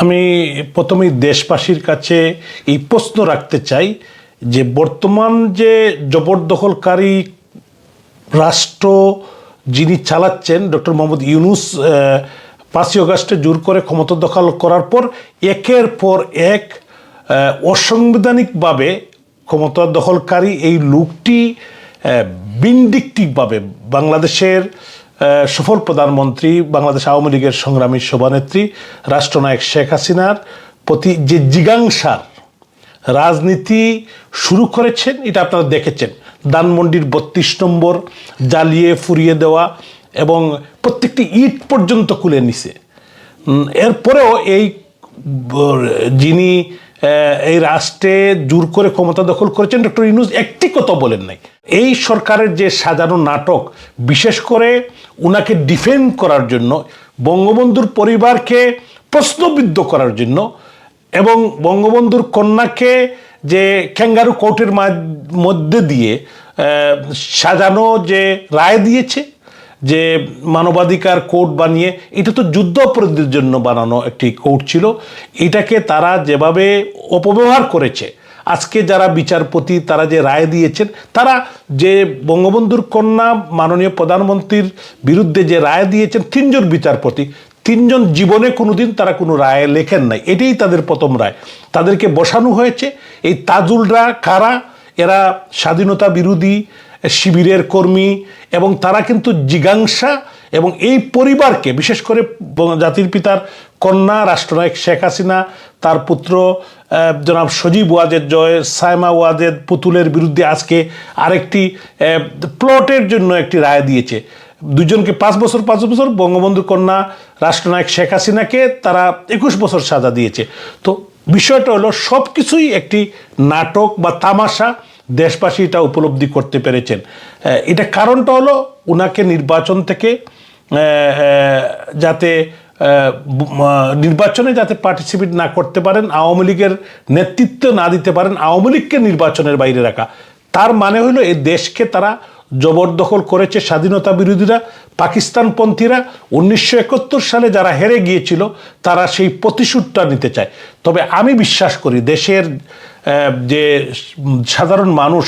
আমি প্রথমেই দেশবাসীর কাছে এই প্রশ্ন রাখতে চাই যে বর্তমান যে জবরদখলকারী রাষ্ট্র যিনি চালাচ্ছেন, ডক্টর মোহাম্মদ ইউনুস পাঁচই অগাস্টে জোর করে ক্ষমতা দখল করার পর একের পর এক অসাংবিধানিকভাবে ক্ষমতা দখলকারী এই লোকটি বিন্ডিকটিকভাবে বাংলাদেশের সফল প্রধানমন্ত্রী, বাংলাদেশ আওয়ামী লীগের সংগ্রামী সভানেত্রী, রাষ্ট্রনায়ক শেখ হাসিনার প্রতি যে জিজ্ঞাংসার রাজনীতি শুরু করেছেন, এটা আপনারা দেখেছেন। ধানমন্ডির বত্রিশ নম্বর জ্বালিয়ে ফুরিয়ে দেওয়া এবং প্রত্যেকটি ইট পর্যন্ত খুলে নিছে। এরপরেও এই, যিনি এই রাষ্ট্রে জোর করে ক্ষমতা দখল করেছেন, ডক্টর ইনুজ একটি কথা বলেন নাই। এই সরকারের যে সাজানো নাটক, বিশেষ করে উনাকে ডিফেন্ড করার জন্য, বঙ্গবন্ধুর পরিবারকে প্রশ্নবিদ্ধ করার জন্য এবং বঙ্গবন্ধুর কন্যাকে যে ক্যাঙ্গারু কোর্টের মধ্যে দিয়ে সাজানো যে রায় দিয়েছে, যে মানবাধিকার কোর্ট বানিয়ে, এটা তো যুদ্ধ জন্য বানানো একটি কোর্ট ছিল। এটাকে তারা যেভাবে অপব্যবহার করেছে আজকে যারা বিচারপতি, তারা যে রায় দিয়েছেন, তারা যে বঙ্গবন্ধুর কন্যা মাননীয় প্রধানমন্ত্রীর বিরুদ্ধে যে রায় দিয়েছেন, তিনজন বিচারপতি, তিনজন জীবনে কোনোদিন তারা কোনো রায় লেখেন নাই। এটাই তাদের প্রথম রায়। তাদেরকে বসানো হয়েছে। এই তাজুলরা কারা? এরা স্বাধীনতা বিরোধী শিবিরের কর্মী এবং তারা কিন্তু জিজ্ঞাংসা এবং এই পরিবারকে, বিশেষ করে জাতির পিতার কন্যা রাষ্ট্রনায়ক শেখ হাসিনা, তার পুত্র জনাব সজীব ওয়াজেদ জয়, সাইমা ওয়াজেদ পুতুলের বিরুদ্ধে আজকে আরেকটি প্লটের জন্য একটি রায় দিয়েছে। দুজনকে পাঁচ বছর পাঁচ বছর বঙ্গবন্ধু কন্যা রাষ্ট্রনায়ক শেখ হাসিনাকে তারা একুশ বছর সাজা দিয়েছে। তো বিষয়টা হলো সব কিছুই একটি নাটক বা তামাশা দেশবাসী এটা উপলব্ধি করতে পেরেছেন। এটা কারণটা হলো ওনাকে নির্বাচন থেকে যাতে নির্বাচনে যাতে পার্টিসিপেট না করতে পারেন, আওয়ামী লীগের নেতৃত্ব না দিতে পারেন, আওয়ামী লীগকে নির্বাচনের বাইরে রাখা। তার মানে হলো এই দেশকে তারা জবরদখল করেছে স্বাধীনতা বিরোধীরা, পাকিস্তানপন্থীরা। উনিশশো একাত্তর সালে যারা হেরে গিয়েছিল, তারা সেই প্রতিশোধটা নিতে চায়। তবে আমি বিশ্বাস করি দেশের যে সাধারণ মানুষ,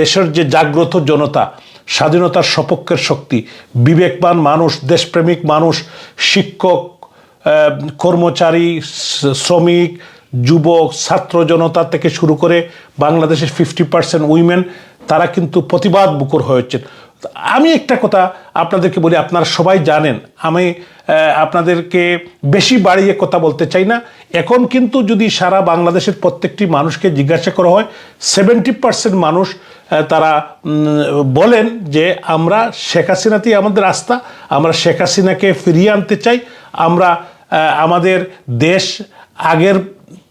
দেশের যে জাগ্রত জনতা স্বাধীনতার সপক্ষের শক্তি, বিবেকবান মানুষ, দেশপ্রেমিক মানুষ, শিক্ষক কর্মচারী শ্রমিক, যুবক, ছাত্র জনতা থেকে শুরু করে বাংলাদেশের ফিফটি পার্সেন্ট উইমেন তারা কিন্তু প্রতিবাদ মুখর হয়েছেন আমি একটা কথা আপনাদেরকে বলি, আপনারা সবাই জানেন, আমি আপনাদেরকে বেশি বাড়িয়ে কথা বলতে চাই না। এখন কিন্তু যদি সারা বাংলাদেশের প্রত্যেকটি মানুষকে জিজ্ঞাসা করা হয় সেভেন্টি পার্সেন্ট মানুষ তারা বলেন যে আমরা শেখ হাসিনাতেই আমাদের আস্থা আমরা শেখ হাসিনাকে ফিরিয়ে আনতে চাই, আমরা আমাদের দেশ আগের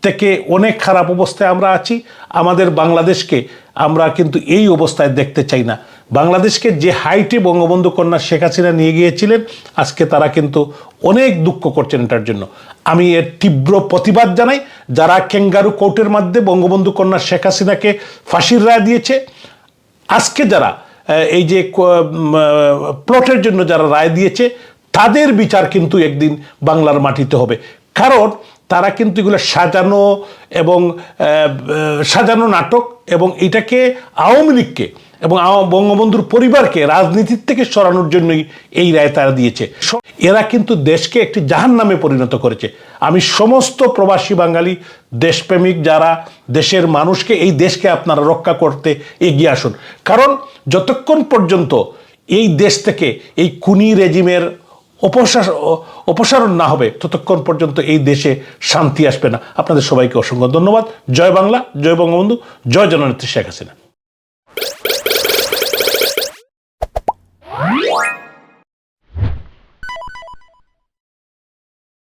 থেকে অনেক খারাপ অবস্থায় আমরা আছি, আমাদের বাংলাদেশকে আমরা কিন্তু এই অবস্থায় দেখতে চাই না। বাংলাদেশকে যে হাইটে বঙ্গবন্ধু কন্যা শেখ হাসিনা নিয়ে গিয়েছিলেন, আজকে তারা কিন্তু অনেক দুঃখ করছেন এটার জন্য। আমি এর তীব্র প্রতিবাদ জানাই, যারা কেঙ্গারু কোর্টের মাধ্যমে বঙ্গবন্ধু কন্যা শেখ হাসিনাকে ফাঁসির রায় দিয়েছে আজকে যারা এই যে প্লটের জন্য যারা রায় দিয়েছে, তাদের বিচার কিন্তু একদিন বাংলার মাটিতে হবে। কারণ তারা কিন্তু এগুলো সাজানো এবং সাজানো নাটক এবং এটাকে আওয়ামী লীগকে এবং বঙ্গবন্ধুর পরিবারকে রাজনীতির থেকে সরানোর জন্যই এই রায় তারা দিয়েছে। এরা কিন্তু দেশকে একটি জাহান নামে পরিণত করেছে। আমি সমস্ত প্রবাসী বাঙালি, দেশপ্রেমিক যারা, দেশের মানুষকে এই দেশকে আপনারা রক্ষা করতে এগিয়ে আসুন। কারণ যতক্ষণ পর্যন্ত এই দেশ থেকে এই কুনি রেজিমের অপসার অপসারণ না হবে, ততক্ষণ পর্যন্ত এই দেশে শান্তি আসবে না। আপনাদের সবাইকে অসংখ্য ধন্যবাদ। জয় বাংলা, জয় বঙ্গবন্ধু, জয় জননেত্রী শেখ হাসিনা।